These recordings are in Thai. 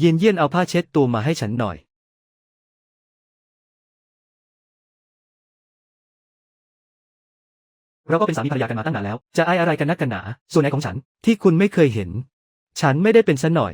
เย็นเยี่ยนเอาผ้าเช็ดตัวมาให้ฉันหน่อย เราก็เป็นสามีภรรยากันมาตั้งนานแล้ว จะอายอะไรกันนักกันหนา ส่วนไหนของฉันที่คุณไม่เคยเห็น ฉันไม่ได้เป็นซะหน่อย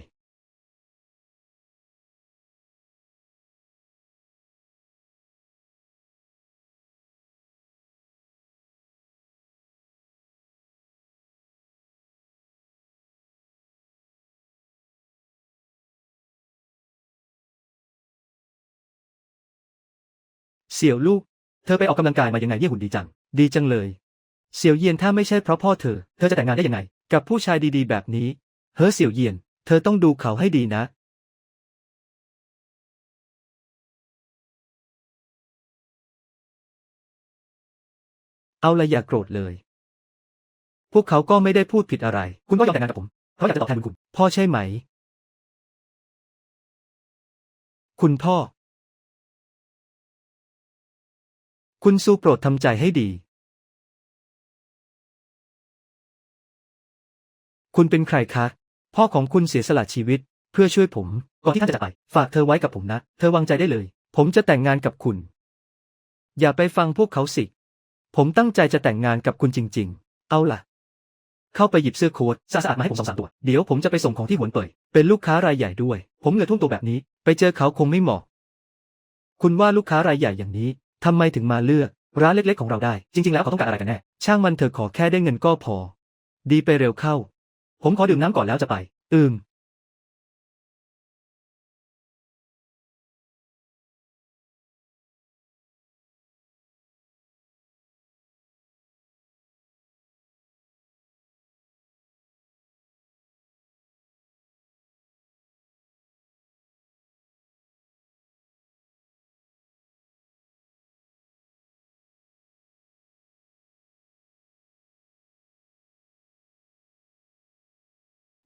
เสี่ยวลูก เธอไปออกกำลังกายมายังไงเนี่ยหุ่นดีจัง ดีจังเลย เสี่ยวเยียนถ้าไม่ใช่เพราะพ่อเธอ เธอจะแต่งงานได้ยังไง กับผู้ชายดีๆ แบบนี้ เฮ้อเสี่ยวเยียน เธอต้องดูเขาให้ดีนะ เอาละอย่าโกรธเลย พวกเขาก็ไม่ได้พูดผิดอะไร คุณก็ยอมแต่งงานกับผมเพราะอยากจะตอบแทนบุญคุณพ่อใช่ไหม คุณพ่อ คุณสู้โปรดทำใจให้ดี คุณเป็นใครคะ พ่อของคุณเสียสละชีวิต เพื่อช่วยผม ก่อนที่ท่านจะจากไป ฝากเธอไว้กับผมนะ เธอวางใจได้เลย ผมจะแต่งงานกับคุณ อย่าไปฟังพวกเขาสิ ผมตั้งใจจะแต่งงานกับคุณจริง ๆ เอาล่ะ เข้าไปหยิบเสื้อโค้ทสะอาดมาให้ผมสองสามตัว เดี๋ยวผมจะไปส่งของที่หวนเป่ย เป็นลูกค้ารายใหญ่ด้วย ผมเหงื่อท่วมตัวแบบนี้ ไปเจอเขาคงไม่เหมาะ คุณว่าลูกค้ารายใหญ่อย่างนี้ ทำไมถึงมาเลือก ร้านเล็กๆของเราได้ จริง ๆ แล้วเขาต้องการอะไรกันแน่ ช่างมันเถอะขอแค่ได้เงินก็พอ ดีไปเร็วเข้า ผมขอดื่มน้ำก่อนแล้วจะไป อืม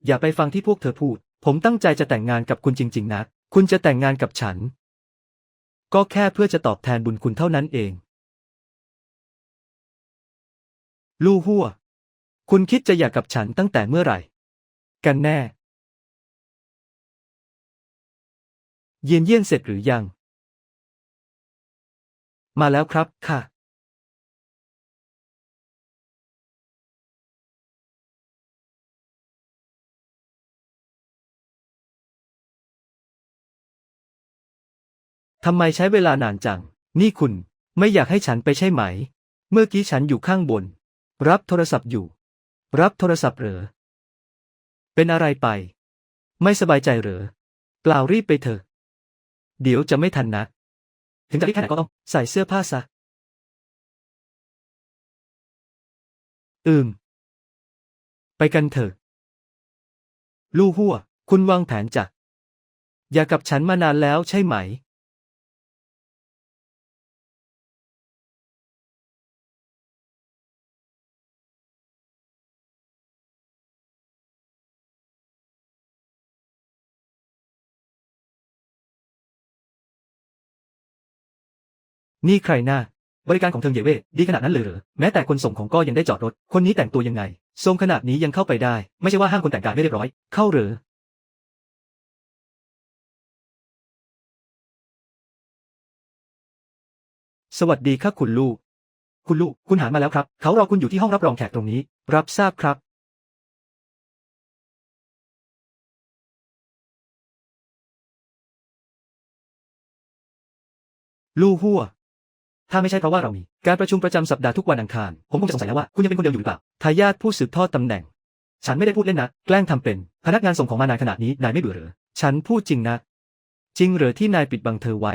อย่าไปฟังที่พวกเธอพูด ผมตั้งใจจะแต่งงานกับคุณจริง ๆนะคุณจะแต่งงานกับฉัน ก็แค่เพื่อจะตอบแทนบุญคุณเท่านั้นเอง ลู่หัว คุณคิดจะอยากกับฉันตั้งแต่เมื่อไหร่ กันแน่ เยียนเยี่ยนเสร็จหรือยัง มาแล้วครับค่ะ ทำไมใช้เวลานานจัง นี่คุณ ไม่อยากให้ฉันไปใช่ไหม เมื่อกี้ฉันอยู่ข้างบน รับโทรศัพท์อยู่ รับโทรศัพท์เหรอ เป็นอะไรไป ไม่สบายใจเหรอ เปล่ารีบไปเถอะ เดี๋ยวจะไม่ทันนะ ถึงจะรีบแค่ไหนก็ต้องใส่เสื้อผ้าซะ อืม ไปกันเถอะ ลู่หัว คุณวางแผนจะ อยากกับฉันมานานแล้วใช่ไหม นี่ใครหน้า บริการของเทิงเยเว่ดีขนาดนั้นเลยเหรอแม้แต่คนส่งของก็ยังได้จอดรถ คนนี้แต่งตัวยังไง ทรงขนาดนี้ยังเข้าไปได้ ไม่ใช่ว่าห้างคนแต่งกายไม่เรียบร้อย เข้าหรือสวัสดีครับคุณลูก คุณลูก คุณหามาแล้วครับ เขารอคุณอยู่ที่ห้องรับรองแขกตรงนี้ รับทราบครับ ลู่หัว ถ้าไม่ใช่เพราะว่าเรามีการประชุมประจำสัปดาห์ทุกวันอังคาร ผมคงจะสงสัยแล้วว่าคุณยังเป็นคนเดียวอยู่หรือเปล่า ทายาทผู้สืบทอดตำแหน่ง ฉันไม่ได้พูดเล่นนะ แกล้งทำเป็น พนักงานส่งของมานานขนาดนี้นายไม่เบื่อหรือ ฉันพูดจริงนะ จริงเหรอที่นายปิดบังเธอไว้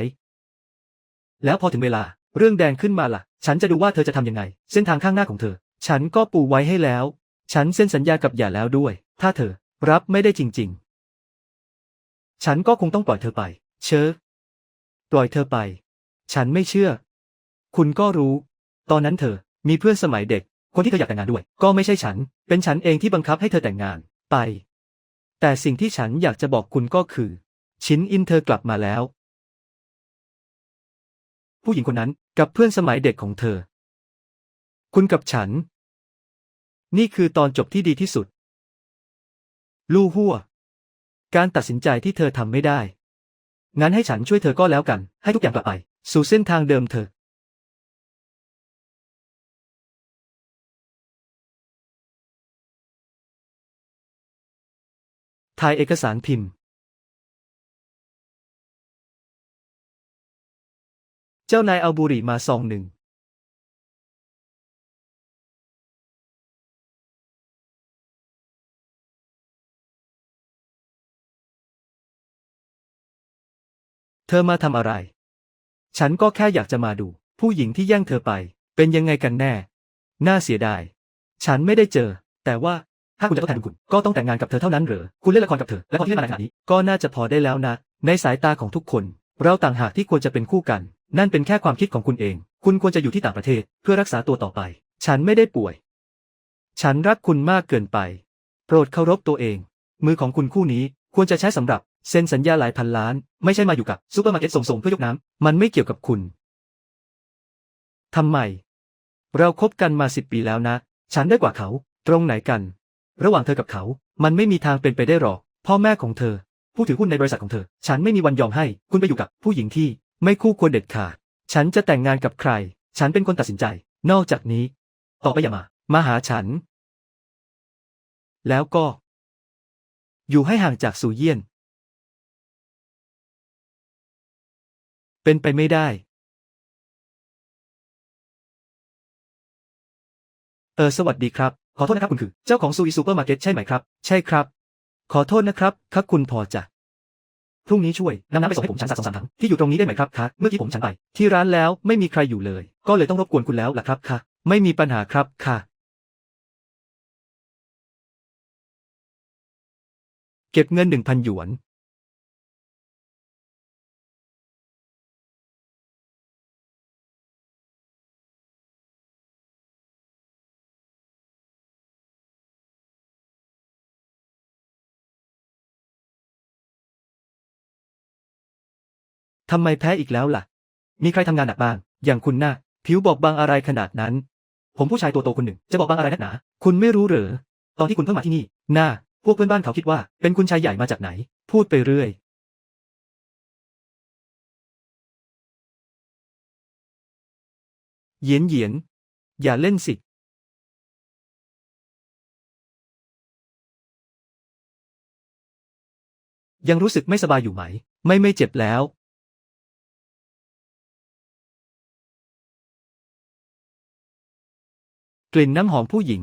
แล้วพอถึงเวลา เรื่องแดงขึ้นมาล่ะ ฉันจะดูว่าเธอจะทำยังไง เส้นทางข้างหน้าของเธอ ฉันก็ปูไว้ให้แล้ว ฉันเซ็นสัญญากับหย่าแล้วด้วย ถ้าเธอรับไม่ได้จริง ๆ ฉันก็คงต้องปล่อยเธอไป เชอปล่อยเธอไป ฉันไม่เชื่อ คุณก็รู้ ตอนนั้นเธอ มีเพื่อนสมัยเด็ก คนที่เธออยากแต่งงานด้วย ก็ไม่ใช่ฉัน เป็นฉันเองที่บังคับให้เธอแต่งงาน ไป แต่สิ่งที่ฉันอยากจะบอกคุณก็คือ ชินอินเธอกลับมาแล้ว ผู้หญิงคนนั้นกับเพื่อนสมัยเด็กของเธอ คุณกับฉัน นี่คือตอนจบที่ดีที่สุด ลู่หัว การตัดสินใจที่เธอทำไม่ได้ งั้นให้ฉันช่วยเธอก็แล้วกัน ให้ทุกอย่างกลับไป สู่เส้นทางเดิมเธอ ถ่ายเอกสารพิมพ์ เจ้านายเอาบุหรี่มาซองหนึ่ง เธอมาทำอะไร ฉันก็แค่อยากจะมาดู ผู้หญิงที่แย่งเธอไป เป็นยังไงกันแน่ น่าเสียดาย ฉันไม่ได้เจอ แต่ว่า ถ้าคุณจะทดแทนบุญคุณ ก็ต้องแต่งงานกับเธอเท่านั้นเหรอ คุณเล่นละครกับเธอ และพอที่เล่นมานานขนาดนี้ ก็น่าจะพอได้แล้วนะ ในสายตาของทุกคน เราต่างหากที่ควรจะเป็นคู่กัน นั่นเป็นแค่ความคิดของคุณเอง คุณควรจะอยู่ที่ต่างประเทศ เพื่อรักษาตัวต่อไป ฉันไม่ได้ป่วย ฉันรักคุณมากเกินไป โปรดเคารพตัวเอง มือของคุณคู่นี้ควรจะใช้สำหรับเซ็นสัญญาหลายพันล้าน ไม่ใช่มาอยู่กับซูเปอร์มาร์เก็ตส่งๆเพื่อยกน้ำมันไม่เกี่ยวกับคุณทำไม เราคบกันมาสิบปีแล้วนะ ฉันได้กว่าเขา ตรงไหนกัน ระหว่างเธอกับเขา มันไม่มีทางเป็นไปได้หรอก พ่อแม่ของเธอ ผู้ถือหุ้นในบริษัทของเธอ ฉันไม่มีวันยอมให้คุณไปอยู่กับผู้หญิงที่ไม่คู่ควรเด็ดขาด ฉันจะแต่งงานกับใคร ฉันเป็นคนตัดสินใจ นอกจากนี้ ต่อไปอย่ามา มาหาฉัน แล้วก็ อยู่ให้ห่างจากสูเยี่ยน เป็นไปไม่ได้ เออ สวัสดีครับ ขอโทษนะครับคุณคือ เจ้าของซูอีซูเปอร์มาร์เก็ตใช่ไหมครับ ใช่ครับ ขอโทษนะครับ ครับคุณพอจะพรุ่งนี้ช่วยนำน้ำไปส่งให้ผมชั้นสักสองสามถังที่อยู่ตรงนี้ได้ไหมครับคะเมื่อกี้ผมฉันไป ที่ร้านแล้วไม่มีใครอยู่เลย ก็เลยต้องรบกวนคุณแล้วล่ะครับค่ะ ไม่มีปัญหาครับค่ะ เก็บเงินหนึ่งพันหยวน ทำไมแพ้อีกแล้วล่ะ มีใครทำงานหนักบ้าง อย่างคุณน่ะ ผิวบอกบางอะไรขนาดนั้น ผมผู้ชายตัวโตคนหนึ่ง จะบอกบางอะไรนักหนา คุณไม่รู้เหรอ ตอนที่คุณเพิ่งมาที่นี่หน้าพวกเพื่อนบ้านเขาคิดว่า เป็นคุณชายใหญ่มาจากไหน พูดไปเรื่อย เหยียนเหยียน อย่าเล่นสิ ยังรู้สึกไม่สบายอยู่ไหม ไม่ไม่เจ็บแล้ว กลิ่นน้ำหอมผู้หญิง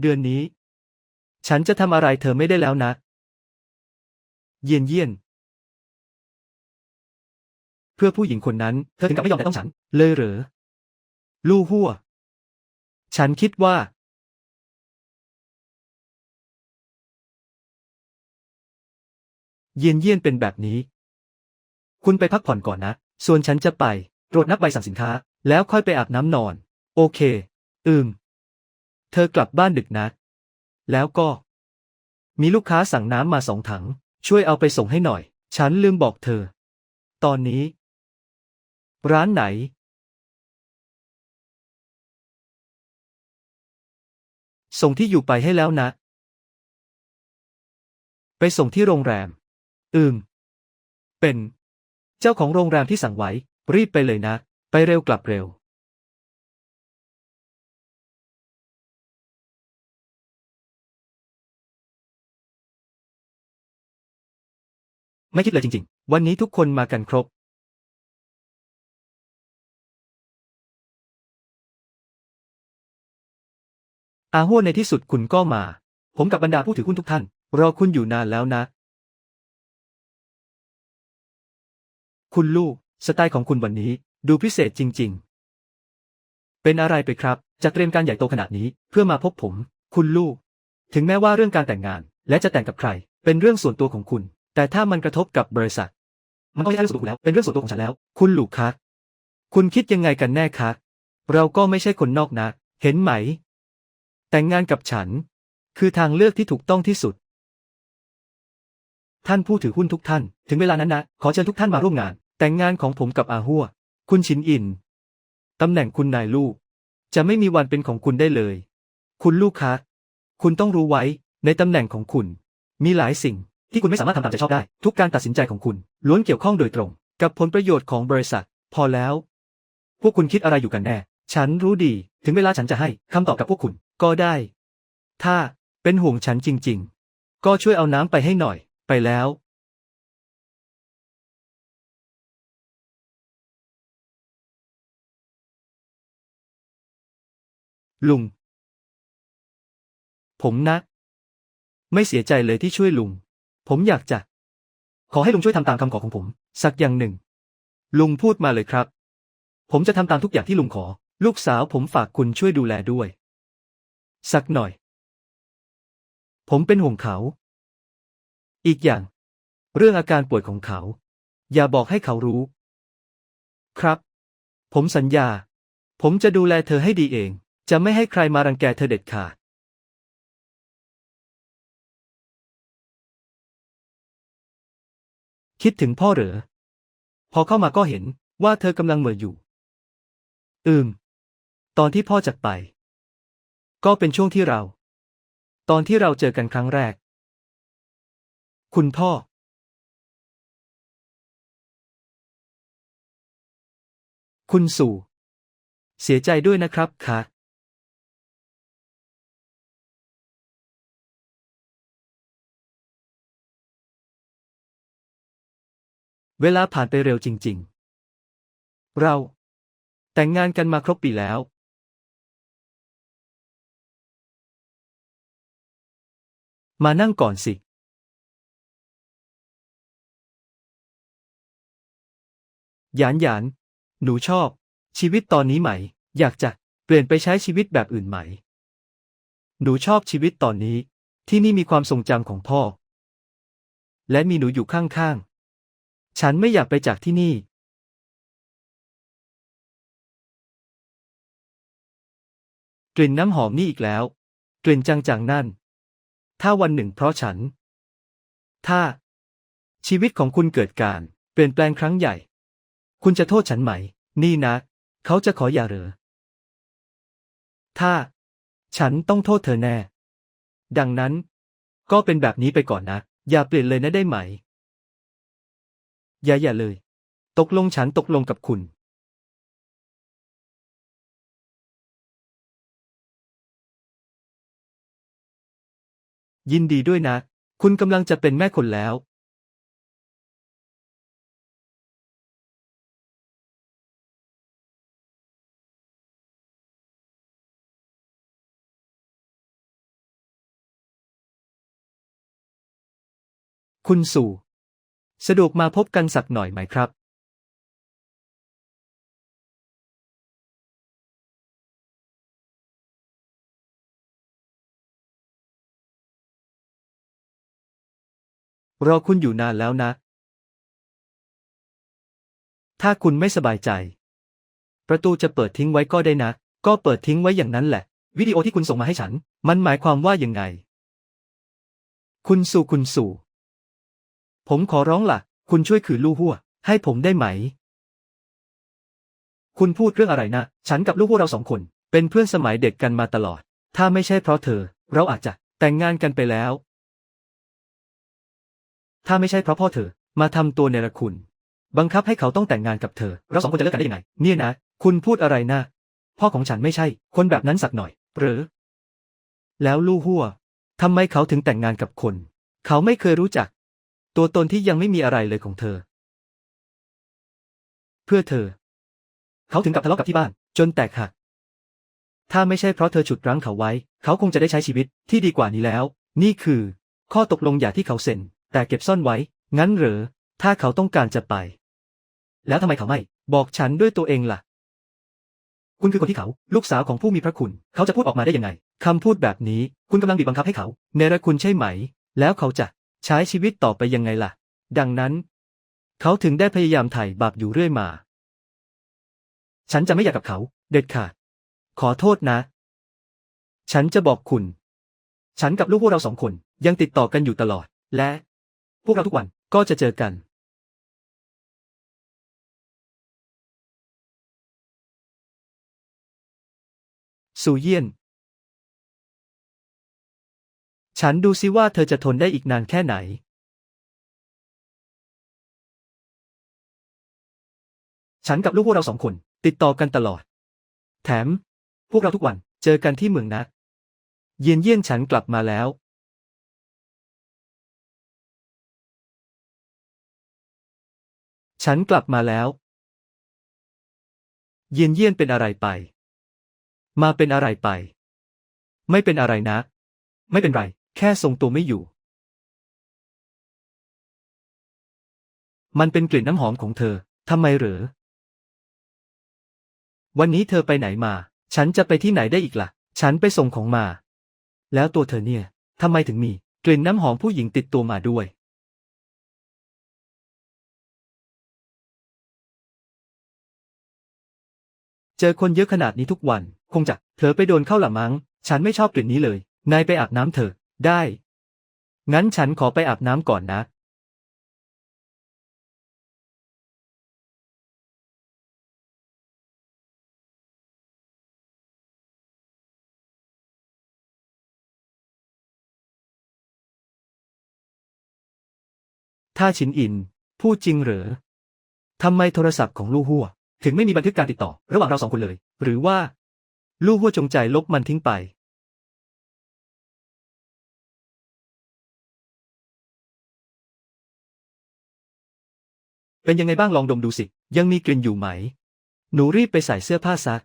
เดือนนี้ ฉันจะทำอะไรเธอไม่ได้แล้วนะ เยียนเยียน เพื่อผู้หญิงคนนั้น เธอถึงกับไม่ยอมแต่ต้องฉัน เลยเหรอ ลู่หัว ฉันคิดว่า เยียนเยียนเป็นแบบนี้ คุณไปพักผ่อนก่อนนะ ส่วนฉันจะไป ตรวจนับใบสั่งสินค้า แล้วค่อยไปอาบน้ำนอน โอเค อืม เธอกลับบ้านดึกนะแล้วก็ มีลูกค้าสั่งน้ำมาสองถัง ช่วยเอาไปส่งให้หน่อย ฉันลืมบอกเธอ ตอนนี้ ร้านไหน ส่งที่อยู่ไปให้แล้วนะ ไปส่งที่โรงแรม อืม เป็น เจ้าของโรงแรมที่สั่งไว้ รีบไปเลยนะ ไปเร็วกลับเร็วไม่คิดเลยจริงๆ วันนี้ทุกคนมากันครบ อาหัวในที่สุดคุณก็มา ผมกับบรรดาผู้ถือหุ้นทุกท่าน รอคุณอยู่นานแล้วนะ คุณลูก สไตล์ของคุณวันนี้ดูพิเศษจริง ๆ เป็นอะไรไปครับจะเตรียมการใหญ่โตขนาดนี้เพื่อมาพบผม คุณลูก ถึงแม้ว่าเรื่องการแต่งงาน และจะแต่งกับใคร เป็นเรื่องส่วนตัวของคุณ แต่ถ้ามันกระทบกับบริษัท มันก็ไม่ใช่เรื่องส่วนตัวแล้ว เป็นเรื่องส่วนตัวของฉันแล้ว คุณลูกคะคุณคิดยังไงกันแน่คะเราก็ไม่ใช่คนนอกนะ เห็นไหม แต่งงานกับฉัน คือทางเลือกที่ถูกต้องที่สุด ท่านผู้ถือหุ้นทุกท่าน ถึงเวลานั้นนะ ขอเชิญทุกท่านมาร่วมงาน แต่งงานของผมกับอาหัว คุณชินอิน ตำแหน่งคุณนายลูก จะไม่มีวันเป็นของคุณได้เลย คุณลูกคะ คุณต้องรู้ไว้ ในตำแหน่งของคุณ มีหลายสิ่งที่คุณไม่สามารถทำตามใจชอบได้ ทุกการตัดสินใจของคุณ ล้วนเกี่ยวข้องโดยตรง กับผลประโยชน์ของบริษัท พอแล้ว พวกคุณคิดอะไรอยู่กันแน่ ฉันรู้ดี ถึงเวลาฉันจะให้คำตอบกับพวกคุณ ก็ได้ ถ้าเป็นห่วงฉันจริง ๆ ก็ช่วยเอาน้ำไปให้หน่อย ไปแล้ว ลุง ผมนะ ไม่เสียใจเลยที่ช่วยลุง ผมอยากจะ ขอให้ลุงช่วยทำตามคำขอของผม สักอย่างหนึ่ง ลุงพูดมาเลยครับ ผมจะทำตามทุกอย่างที่ลุงขอ ลูกสาวผมฝากคุณช่วยดูแลด้วย สักหน่อย ผมเป็นห่วงเขา อีกอย่าง เรื่องอาการป่วยของเขา อย่าบอกให้เขารู้ ครับ ผมสัญญา ผมจะดูแลเธอให้ดีเอง จะไม่ให้ใครมารังแกเธอเด็ดขาดคิดถึงพ่อเหรอ พอเข้ามาก็เห็นว่าเธอกำลังเหม่ออยู่ อืม ตอนที่พ่อจากไป ก็เป็นช่วงที่เรา ตอนที่เราเจอกันครั้งแรก คุณพ่อ คุณสู่ เสียใจด้วยนะครับค่ะ เวลาผ่านไปเร็วจริง ๆ เรา แต่งงานกันมาครบปีแล้ว มานั่งก่อนสิ หยานหยาน หนูชอบ ชีวิตตอนนี้ไหม อยากจะเปลี่ยนไปใช้ชีวิตแบบอื่นไหม หนูชอบชีวิตตอนนี้ ที่นี่มีความทรงจำของพ่อ และมีหนูอยู่ข้างๆ ฉันไม่อยากไปจากที่นี่กลิ่นน้ำหอมนี่อีกแล้ว กลิ่นจางๆนั่น ถ้าวันหนึ่งเพราะฉัน ถ้า ชีวิตของคุณเกิดการเปลี่ยนแปลงครั้งใหญ่ คุณจะโทษฉันไหม นี่นะ เขาจะขออย่าเหรอ ถ้า ฉันต้องโทษเธอแน่ ดังนั้น ก็เป็นแบบนี้ไปก่อนนะ อย่าเปลี่ยนเลยนะได้ไหม อย่าอย่าเลย ตกลงฉันตกลงกับคุณยินดีด้วยนะ คุณกำลังจะเป็นแม่คนแล้ว คุณสู่ สะดวกมาพบกันสักหน่อยไหมครับรอคุณอยู่นานแล้วนะ ถ้าคุณไม่สบายใจ ประตูจะเปิดทิ้งไว้ก็ได้นะ ก็เปิดทิ้งไว้อย่างนั้นแหละ วิดีโอที่คุณส่งมาให้ฉัน มันหมายความว่ายังไง คุณสู่คุณสู่ ผมขอร้องล่ะ คุณช่วยขืนลู่หัว ให้ผมได้ไหม คุณพูดเรื่องอะไรนะ ฉันกับลูกหัวเราสองคน เป็นเพื่อนสมัยเด็กกันมาตลอด ถ้าไม่ใช่เพราะเธอ เราอาจจะแต่งงานกันไปแล้ว ถ้าไม่ใช่เพราะพ่อเธอ มาทำตัวเนรคุณ บังคับให้เขาต้องแต่งงานกับเธอ เราสองคนจะเลิกกันได้ยังไง เนี่ยนะ คุณพูดอะไรนะพ่อของฉันไม่ใช่ คนแบบนั้นสักหน่อย หรือ แล้วลู่หัวทำไมเขาถึงแต่งงานกับคน เขาไม่เคยรู้จัก ตัวตนที่ยังไม่มีอะไรเลยของเธอ เพื่อเธอ เขาถึงกับทะเลาะกับที่บ้าน จนแตกหัก ถ้าไม่ใช่เพราะเธอฉุดรั้งเขาไว้ เขาคงจะได้ใช้ชีวิตที่ดีกว่านี้แล้ว นี่คือ ข้อตกลงหย่าที่เขาเซ็น แต่เก็บซ่อนไว้ งั้นเหรอ ถ้าเขาต้องการจะไป แล้วทำไมเขาไม่ บอกฉันด้วยตัวเองล่ะ คุณคือคนที่เขา ลูกสาวของผู้มีพระคุณ เขาจะพูดออกมาได้ยังไงคำพูดแบบนี้ คุณกำลังบีบบังคับให้เขา เนรคุณใช่ไหม แล้วเขาจะ ใช้ชีวิตต่อไปยังไงล่ะ ดังนั้น เขาถึงได้พยายามไถ่บาปอยู่เรื่อยมา ฉันจะไม่อยากกับเขา เด็ดขาด ขอโทษนะ ฉันจะบอกคุณ ฉันกับลูกพวกเราสองคนยังติดต่อกันอยู่ตลอด และ พวกเราทุกวันก็จะเจอกันสู่เยี่ยน ฉันดูซิว่าเธอจะทนได้อีกนานแค่ไหนฉันกับลูกพวกเราสองคน ติดต่อกันตลอด แถม พวกเราทุกวันเจอกันที่เมืองนัดเย็นเยี่ยนฉันกลับมาแล้ว ฉันกลับมาแล้ว เย็นเยี่ยนเป็นอะไรไป มาเป็นอะไรไป ไม่เป็นอะไรนะ ไม่เป็นไร แค่ทรงตัวไม่อยู่ มันเป็นกลิ่นน้ำหอมของเธอ ทำไมเหรอ วันนี้เธอไปไหนมา ฉันจะไปที่ไหนได้อีกล่ะ ฉันไปส่งของมา แล้วตัวเธอเนี่ย ทำไมถึงมี กลิ่นน้ำหอมผู้หญิงติดตัวมาด้วย เจอคนเยอะขนาดนี้ทุกวัน คงจะเผลอไปโดนเข้าหละมั้ง ฉันไม่ชอบกลิ่นนี้เลย นายไปอาบน้ำเถอะ ได้ งั้นฉันขอไปอาบน้ำก่อนนะ ถ้าชินอิน พูดจริงเหรอทำไมโทรศัพท์ของลู่หัว ถึงไม่มีบันทึกการติดต่อ ระหว่างเราสองคนเลย หรือว่า ลู่หัวจงใจลบมันทิ้งไป เป็นยังไงบ้างลองดมดูสิ ยังมีกลิ่นอยู่ไหม หนูรีบไปใส่เสื้อผ้าซัก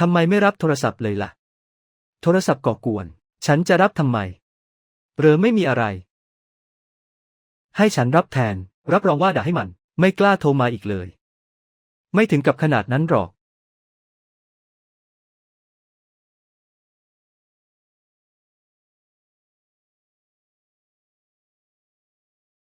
ทำไมไม่รับโทรศัพท์เลยล่ะ โทรศัพท์ก่อกวน ฉันจะรับทำไมเรอไม่มีอะไร ให้ฉันรับแทน รับรองว่าด่าให้มัน ไม่กล้าโทรมาอีกเลย ไม่ถึงกับขนาดนั้นหรอก